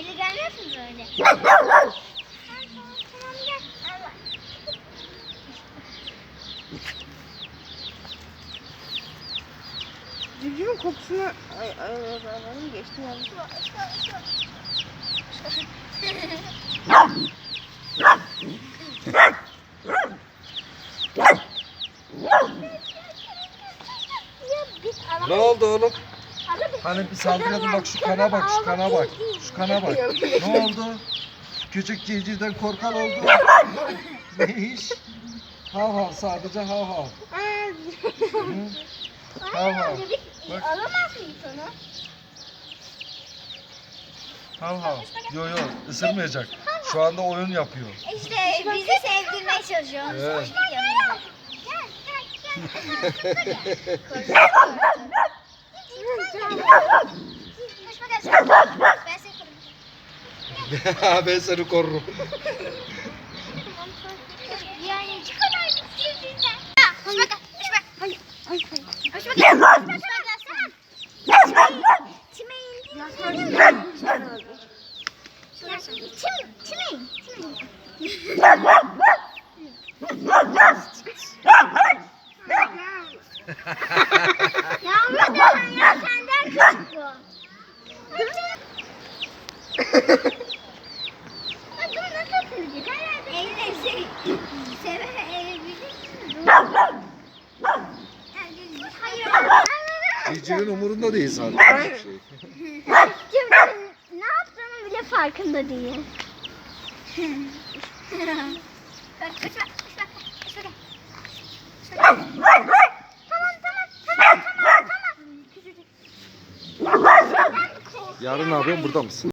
yapacaksın böyle. Tamam tamam tamam gel. Allah. Civcivin kokusunu ay ay ay ay geçti yalnız. Ne oldu oğlum? Hani bir saldırıyordun bak şu kana bak şu kana bak. Şu kana bak. Ne oldu? Küçük civcivden korkan oldu. ne iş? Hav hav sadece hav hav. Hı? Hav hav. Bak. alamaz mıyız onu? Hav hav. Yo yo ısırmayacak. Şu anda oyun yapıyor. İşte bizi sevdirmeye çalışıyor. Evet. Gel gel gel. Koşma gel sen. Ben seni korurum. ben seni korurum. Yani şu kadar sevdiğinden. Ha, koşma gel. Koşma. Ay ay ay. Koşma gel. Koşma gel. Çime indin. Çim, çime in. Yağmur da senden küçük şey. Civcivin umurunda değil sadece. Aynen. Şey. Kim ne yaptığını bile farkında değil. Kaçma, kaçma, kaçma gel. Kaçma gel. Tamam, tamam, tamam, tamam, tamam. Yarın ne yapıyorsun burada mısın?